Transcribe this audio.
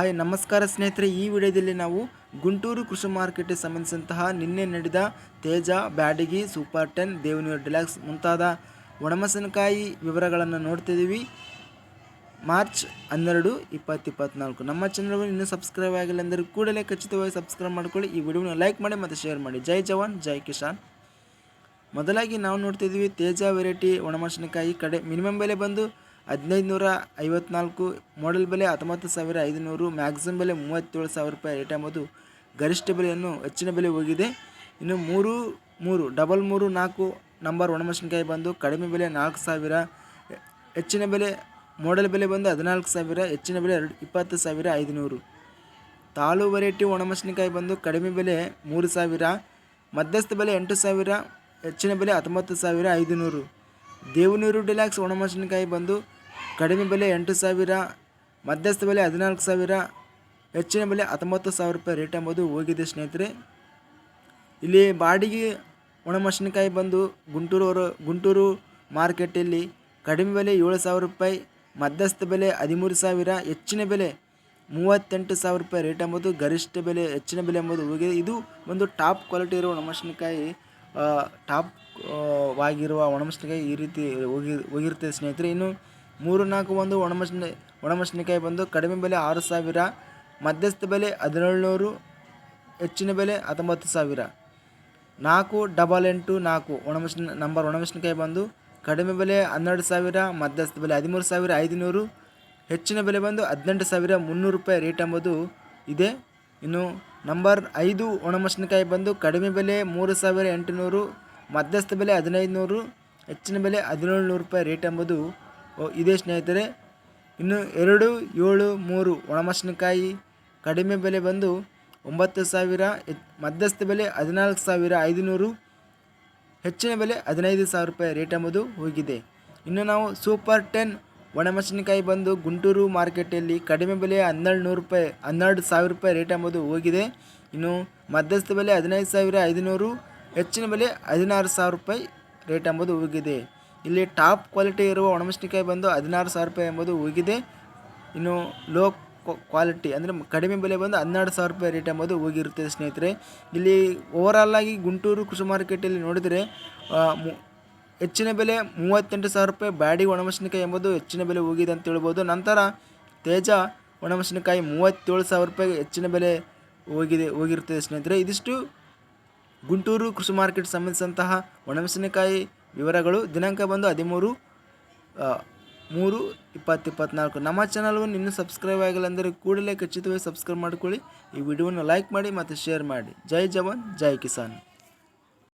Hi, ನಮಸ್ಕಾರ ಸ್ನೇಹಿತರೆ. ಈ ವಿಡಿಯೋದಲ್ಲಿ ನಾವು ಗುಂಟೂರು ಕೃಷಿ ಮಾರ್ಕೆಟ್ಗೆ ಸಂಬಂಧಿಸಿದಂತಹ ನಿನ್ನೆ ನಡೆದ Teja, Byadagi, super ten, Devanur deluxe ಮುಂತಾದ ಒಣಮೆಣಸಿನಕಾಯಿ ವಿವರಗಳನ್ನು ನೋಡ್ತಿದ್ದೀವಿ ಮಾರ್ಚ್ ಹನ್ನೆರಡು, ಇಪ್ಪತ್ತು ಇಪ್ಪತ್ನಾಲ್ಕು. ನಮ್ಮ ಚಾನಲ್ಗೂ ಇನ್ನೂ ಸಬ್ಸ್ಕ್ರೈಬ್ ಆಗಿಲ್ಲ ಅಂದರೆ ಕೂಡಲೇ ಖಚಿತವಾಗಿ ಸಬ್ಸ್ಕ್ರೈಬ್ ಮಾಡ್ಕೊಳ್ಳಿ. ಈ ವಿಡಿಯೋನ ಲೈಕ್ ಮಾಡಿ ಮತ್ತು ಶೇರ್ ಮಾಡಿ. ಜೈ ಜವಾನ್, ಜೈ ಕಿಶಾನ್ ಮೊದಲಾಗಿ ನಾವು ನೋಡ್ತಿದ್ದೀವಿ ತೇಜ ವೆರೈಟಿ ಒಣಮೆಣಸಿನಕಾಯಿ ಕಡೆ. ಮಿನಿಮಮ್ ಬೆಲೆ ಬಂದು ಹದಿನೈದು ನೂರ ಐವತ್ನಾಲ್ಕು ಮಾಡೆಲ್ ಬೆಲೆ ಹತ್ತೊಂಬತ್ತು ಸಾವಿರ ಐದುನೂರು ಮ್ಯಾಕ್ಸಿಮಮ್ ಬೆಲೆ ಮೂವತ್ತೇಳು ಸಾವಿರ ರೂಪಾಯಿ ರೇಟ್ ಎಂಬುದು ಗರಿಷ್ಠ ಬೆಲೆಯನ್ನು ಹೆಚ್ಚಿನ ಬೆಲೆ ಹೋಗಿದೆ. ಇನ್ನು ಮೂರು ಮೂರು ಡಬಲ್ ಮೂರು ನಾಲ್ಕು ನಂಬರ್ ಒಣಮೆಣಸಿನಕಾಯಿ ಬಂದು ಕಡಿಮೆ ಬೆಲೆ ನಾಲ್ಕು ಸಾವಿರ, ಹೆಚ್ಚಿನ ಬೆಲೆ ಮಾಡೆಲ್ ಬೆಲೆ ಬಂದು ಹದಿನಾಲ್ಕು ಸಾವಿರ, ಹೆಚ್ಚಿನ ಬೆಲೆ ಎರಡು, ಇಪ್ಪತ್ತು ಸಾವಿರ ಐದುನೂರು. ತಾಳು ವೆರೈಟಿ ಒಣಮೆಣಸಿನಕಾಯಿ ಬಂದು ಕಡಿಮೆ ಬೆಲೆ ಮೂರು ಸಾವಿರ, ಮಧ್ಯಸ್ಥ ಬೆಲೆ ಎಂಟು ಸಾವಿರ, ಹೆಚ್ಚಿನ ಬೆಲೆ ಹತ್ತೊಂಬತ್ತು ಸಾವಿರ ಐದುನೂರು. ದೇವನೂರು ಡಿಲ್ಯಾಕ್ಸ್ ಒಣಮೆಣಸಿನಕಾಯಿ ಬಂದು ಕಡಿಮೆ ಬೆಲೆ ಎಂಟು ಸಾವಿರ, ಮಧ್ಯಸ್ಥ ಬೆಲೆ ಹದಿನಾಲ್ಕು ಸಾವಿರ, ಹೆಚ್ಚಿನ ಬೆಲೆ ಹತ್ತೊಂಬತ್ತು ಸಾವಿರ ರೂಪಾಯಿ ರೇಟ್ ಎಂಬುದು ಹೋಗಿದೆ ಸ್ನೇಹಿತರೆ. ಇಲ್ಲಿ ಬಾಡಿಗೆ ಒಣಮೆಣಸಿನಕಾಯಿ ಬಂದು ಗುಂಟೂರು ಅವರು, ಗುಂಟೂರು ಮಾರ್ಕೆಟಲ್ಲಿ ಕಡಿಮೆ ಬೆಲೆ ಏಳು ಸಾವಿರ ರೂಪಾಯಿ, ಮಧ್ಯಸ್ಥ ಬೆಲೆ ಹದಿಮೂರು ಸಾವಿರ, ಹೆಚ್ಚಿನ ಬೆಲೆ ಮೂವತ್ತೆಂಟು ಸಾವಿರ ರೂಪಾಯಿ ರೇಟ್ ಎಂಬುದು ಗರಿಷ್ಠ ಬೆಲೆ, ಹೆಚ್ಚಿನ ಬೆಲೆ ಎಂಬುದು ಹೋಗಿದೆ. ಇದು ಒಂದು ಟಾಪ್ ಕ್ವಾಲಿಟಿ ಇರುವ ಒಣಮೆಣಸಿನಕಾಯಿ ಟಾಪ್ ವಾಗಿರುವ ಒಣಮೆಣಸಿನಕಾಯಿ ಈ ರೀತಿ ಹೋಗಿ ಹೋಗಿರ್ತದೆ ಸ್ನೇಹಿತರೆ. ಇನ್ನು ಮೂರು ನಾಲ್ಕು ಒಂದು ಒಣಮೆಣಸಿನ ಒಣಮೆಣಸಿನಕಾಯಿ ಬಂದು ಕಡಿಮೆ ಬೆಲೆ ಆರು ಸಾವಿರ, ಮಧ್ಯಸ್ಥ ಬೆಲೆ ಹದಿನೇಳುನೂರು, ಹೆಚ್ಚಿನ ಬೆಲೆ ಹತ್ತೊಂಬತ್ತು ಸಾವಿರ. ನಾಲ್ಕು ಡಬಲ್ ಎಂಟು ನಾಲ್ಕು ಒಣಮೆಣಸಿನ ನಂಬರ್ ಒಣಮೆಣಸಿನಕಾಯಿ ಬಂದು ಕಡಿಮೆ ಬೆಲೆ ಹನ್ನೆರಡು ಸಾವಿರ, ಮಧ್ಯಸ್ಥ ಬೆಲೆ ಹದಿಮೂರು ಸಾವಿರ ಐದುನೂರು, ಹೆಚ್ಚಿನ ಬೆಲೆ ಬಂದು ಹದಿನೆಂಟು ಸಾವಿರ ಮುನ್ನೂರು ರೂಪಾಯಿ ರೇಟ್ ಎಂಬುದು ಇದೆ. ಇನ್ನು ನಂಬರ್ ಐದು ಒಣಮೆಣಸಿನಕಾಯಿ ಬಂದು ಕಡಿಮೆ ಬೆಲೆ ಮೂರು ಸಾವಿರ ಎಂಟುನೂರು, ಮಧ್ಯಸ್ಥ ಬೆಲೆ ಹದಿನೈದು ನೂರು ಹೆಚ್ಚಿನ ಬೆಲೆ ಹದಿನೇಳು ನೂರು ರೂಪಾಯಿ ರೇಟ್ ಎಂಬುದು ಇದೆ ಸ್ನೇಹಿತರೆ, ಇನ್ನು ಎರಡು, ಏಳು, ಮೂರು ಒಣಮೆಣಸಿನಕಾಯಿ ಕಡಿಮೆ ಬೆಲೆ ಬಂದು ಒಂಬತ್ತು ಸಾವಿರ ಮಧ್ಯಸ್ಥ ಬೆಲೆ ಹದಿನಾಲ್ಕು ಸಾವಿರ ಐದುನೂರು, ಹೆಚ್ಚಿನ ಬೆಲೆ ಹದಿನೈದು ಸಾವಿರ ರೂಪಾಯಿ ರೇಟ್ ಎಂಬುದು ಹೋಗಿದೆ. ಇನ್ನು ನಾವು ಸೂಪರ್ ಟೆನ್ ಒಣಮೆಣಸಿನಕಾಯಿ ಬಂದು ಗುಂಟೂರು ಮಾರ್ಕೆಟಲ್ಲಿ ಕಡಿಮೆ ಬೆಲೆ ಹನ್ನೆರಡು ನೂರು ರೂಪಾಯಿ, ಹನ್ನೆರಡು ಸಾವಿರ ರೂಪಾಯಿ ರೇಟ್ ಎಂಬುದು ಹೋಗಿದೆ. ಇನ್ನು ಮಧ್ಯಸ್ಥ ಬೆಲೆ ಹದಿನೈದು ಸಾವಿರ ಐದುನೂರು, ಹೆಚ್ಚಿನ ಬೆಲೆ ಹದಿನಾರು ಸಾವಿರ ರೂಪಾಯಿ ರೇಟ್ ಎಂಬುದು ಹೋಗಿದೆ. ಇಲ್ಲಿ ಟಾಪ್ ಕ್ವಾಲಿಟಿ ಇರುವ ಒಣಮೆಣಸಿನಕಾಯಿ ಬಂದು ಹದಿನಾರು ಸಾವಿರ ರೂಪಾಯಿ ಎಂಬುದು ಹೋಗಿದೆ ಇನ್ನು ಲೋ ಕ್ವಾಲಿಟಿ ಅಂದರೆ ಕಡಿಮೆ ಬೆಲೆ ಬಂದು ಹನ್ನೆರಡು ಸಾವಿರ ರೂಪಾಯಿ ರೇಟ್ ಎಂಬುದು ಹೋಗಿರುತ್ತದೆ ಸ್ನೇಹಿತರೆ. ಇಲ್ಲಿ ಓವರಾಲ್ ಆಗಿ ಗುಂಟೂರು ಕೃಷಿ ಮಾರ್ಕೆಟಲ್ಲಿ ನೋಡಿದರೆ ಹೆಚ್ಚಿನ ಬೆಲೆ ಮೂವತ್ತೆಂಟು ಸಾವಿರ ರೂಪಾಯಿ, ಬ್ಯಾಡಿ ಒಣಮೆಣಸಿನಕಾಯಿ ಎಂಬುದು ಹೆಚ್ಚಿನ ಬೆಲೆ ಹೋಗಿದೆ ಅಂತ ಹೇಳ್ಬೋದು. ನಂತರ ತೇಜ ಒಣಮೆಣಸಿನಕಾಯಿ ಮೂವತ್ತೇಳು ಸಾವಿರ ರೂಪಾಯಿ ಹೆಚ್ಚಿನ ಬೆಲೆ ಹೋಗಿದೆ ಹೋಗಿರುತ್ತದೆ ಸ್ನೇಹಿತರೆ. ಇದಿಷ್ಟು ಗುಂಟೂರು ಕೃಷಿ ಮಾರ್ಕೆಟ್ ಸಂಬಂಧಿಸಿದಂತಹ ಒಣಮೆಣಸಿನಕಾಯಿ ವಿವರಗಳು ದಿನಾಂಕ ಬಂದು ಹದಿಮೂರು ಮೂರು, ಇಪ್ಪತ್ತು ಇಪ್ಪತ್ನಾಲ್ಕು. ನಮ್ಮ ಚಾನಲ್ವನ್ನು ಇನ್ನೂ ಸಬ್ಸ್ಕ್ರೈಬ್ ಆಗಿಲ್ಲ ಅಂದರೆ ಕೂಡಲೇ ಖಚಿತವಾಗಿ ಸಬ್ಸ್ಕ್ರೈಬ್ ಮಾಡಿಕೊಳ್ಳಿ. ಈ ವಿಡಿಯೋವನ್ನು ಲೈಕ್ ಮಾಡಿ ಮತ್ತು ಶೇರ್ ಮಾಡಿ. ಜೈ ಜವಾನ್, ಜೈ ಕಿಸಾನ್.